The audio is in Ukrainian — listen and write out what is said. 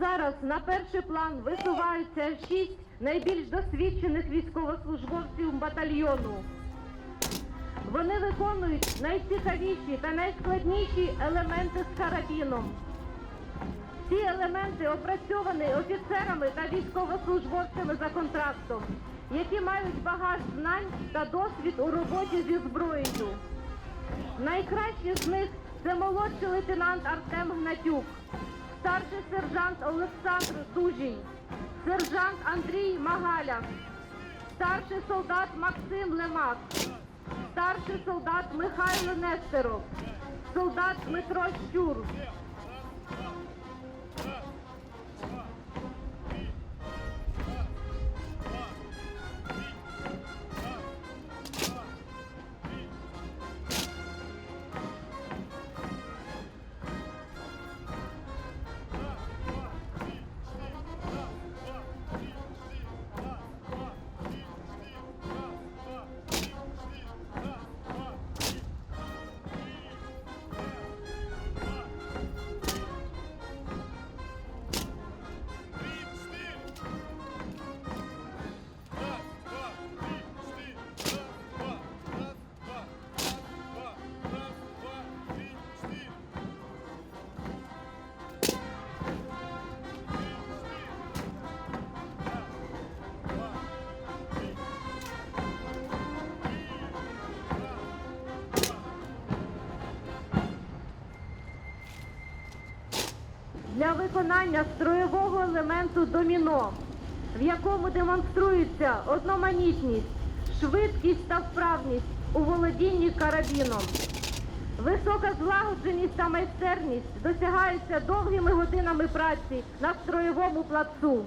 Зараз на перший план висуваються шість найбільш досвідчених військовослужбовців батальйону. Вони виконують найцікавіші та найскладніші елементи з карабіном. Ці елементи опрацьовані офіцерами та військовослужбовцями за контрактом, які мають багаж знань та досвід у роботі зі зброєю. Найкращі з них це молодший лейтенант Артем Гнатюк, старший сержант Олександр Дужій, сержант Андрій Магаля, старший солдат Максим Лемак, старший солдат Михайло Нестеров, солдат Дмитро Щур. Для виконання строєвого елементу доміно, в якому демонструється одноманітність, швидкість та вправність у володінні карабіном. Висока злагодженість та майстерність досягаються довгими годинами праці на строєвому плацу.